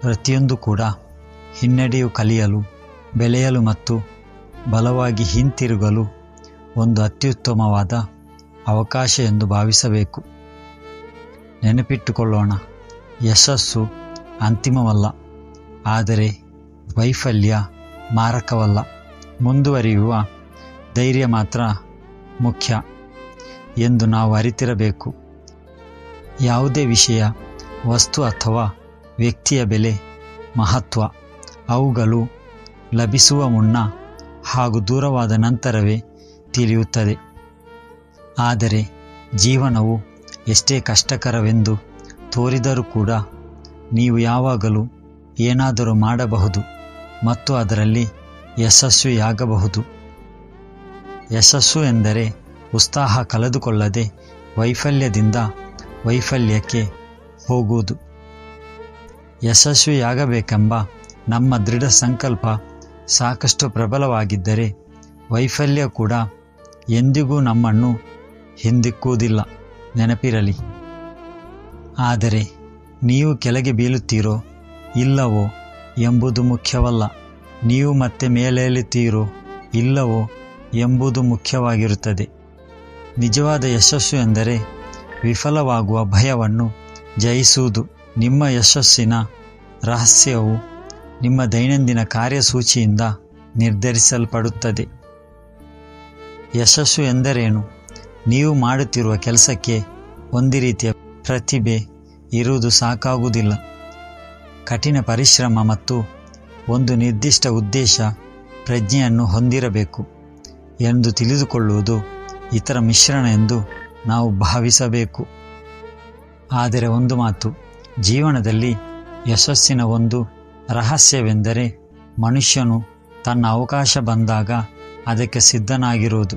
ಪ್ರತಿಯೊಂದು ಕೂಡ ಹಿನ್ನಡೆಯು ಕಲಿಯಲು, ಬೆಳೆಯಲು ಮತ್ತು ಬಲವಾಗಿ ಹಿಂತಿರುಗಲು ಒಂದು ಅತ್ಯುತ್ತಮವಾದ ಅವಕಾಶ ಎಂದು ಭಾವಿಸಬೇಕು. ನೆನಪಿಟ್ಟುಕೊಳ್ಳೋಣ, ಯಶಸ್ಸು ಅಂತಿಮವಲ್ಲ, ಆದರೆ ವೈಫಲ್ಯ ಮಾರಕವಲ್ಲ. ಮುಂದುವರಿಯುವ ಧೈರ್ಯ ಮಾತ್ರ ಮುಖ್ಯ ಎಂದು ನಾವು ಅರಿತಿರಬೇಕು. ಯಾವುದೇ ವಿಷಯ, ವಸ್ತು ಅಥವಾ ವ್ಯಕ್ತಿಯ ಬೆಲೆ, ಮಹತ್ವ, ಅವುಗಳು ಲಭಿಸುವ ಮುನ್ನ ಹಾಗೂ ದೂರವಾದ ನಂತರವೇ ತಿಳಿಯುತ್ತದೆ. ಆದರೆ ಜೀವನವು ಎಷ್ಟೇ ಕಷ್ಟಕರವೆಂದು ತೋರಿದರೂ ಕೂಡ ನೀವು ಯಾವಾಗಲೂ ಏನಾದರೂ ಮಾಡಬಹುದು ಮತ್ತು ಅದರಲ್ಲಿ ಯಶಸ್ವಿಯಾಗಬಹುದು. ಯಶಸ್ಸು ಎಂದರೆ ಉತ್ಸಾಹ ಕಳೆದುಕೊಳ್ಳದೆ ವೈಫಲ್ಯದಿಂದ ವೈಫಲ್ಯಕ್ಕೆ ಹೋಗುವುದು. ಯಶಸ್ವಿಯಾಗಬೇಕೆಂಬ ನಮ್ಮ ದೃಢ ಸಂಕಲ್ಪ ಸಾಕಷ್ಟು ಪ್ರಬಲವಾಗಿದ್ದರೆ ವೈಫಲ್ಯ ಕೂಡ ಎಂದಿಗೂ ನಮ್ಮನ್ನು ಹಿಂದಿಕ್ಕುವುದಿಲ್ಲ. ನೆನಪಿರಲಿ. ಆದರೆ ನೀವು ಕೆಳಗೆ ಬೀಳುತ್ತೀರೋ ಇಲ್ಲವೋ ಎಂಬುದು ಮುಖ್ಯವಲ್ಲ. ನೀವು ಮತ್ತೆ ಮೇಲೇಳುತ್ತೀರೋ ಇಲ್ಲವೋ ಎಂಬುದು ಮುಖ್ಯವಾಗಿರುತ್ತದೆ. ನಿಜವಾದ ಯಶಸ್ಸು ಎಂದರೆ ವಿಫಲವಾಗುವ ಭಯವನ್ನು ಜಯಿಸುವುದು. ನಿಮ್ಮ ಯಶಸ್ಸಿನ ರಹಸ್ಯವು ನಿಮ್ಮ ದೈನಂದಿನ ಕಾರ್ಯಸೂಚಿಯಿಂದ ನಿರ್ಧರಿಸಲ್ಪಡುತ್ತದೆ. ಯಶಸ್ಸು ಎಂದರೇನು? ನೀವು ಮಾಡುತ್ತಿರುವ ಕೆಲಸಕ್ಕೆ ಒಂದು ರೀತಿಯ ಪ್ರತಿಭೆ ಇರುವುದು ಸಾಕಾಗುವುದಿಲ್ಲ. ಕಠಿಣ ಪರಿಶ್ರಮ ಮತ್ತು ಒಂದು ನಿರ್ದಿಷ್ಟ ಉದ್ದೇಶ ಪ್ರಜ್ಞೆಯನ್ನು ಹೊಂದಿರಬೇಕು ಎಂದು ತಿಳಿದುಕೊಳ್ಳುವುದು ಇತರ ಮಿಶ್ರಣ ಎಂದು ನಾವು ಭಾವಿಸಬೇಕು. ಆದರೆ ಒಂದು ಮಾತು ಜೀವನದಲ್ಲಿ ಯಶಸ್ಸಿನ ಒಂದು ರಹಸ್ಯವೆಂದರೆ ಮನುಷ್ಯನು ತನ್ನ ಅವಕಾಶ ಬಂದಾಗ ಅದಕ್ಕೆ ಸಿದ್ಧನಾಗಿರುವುದು.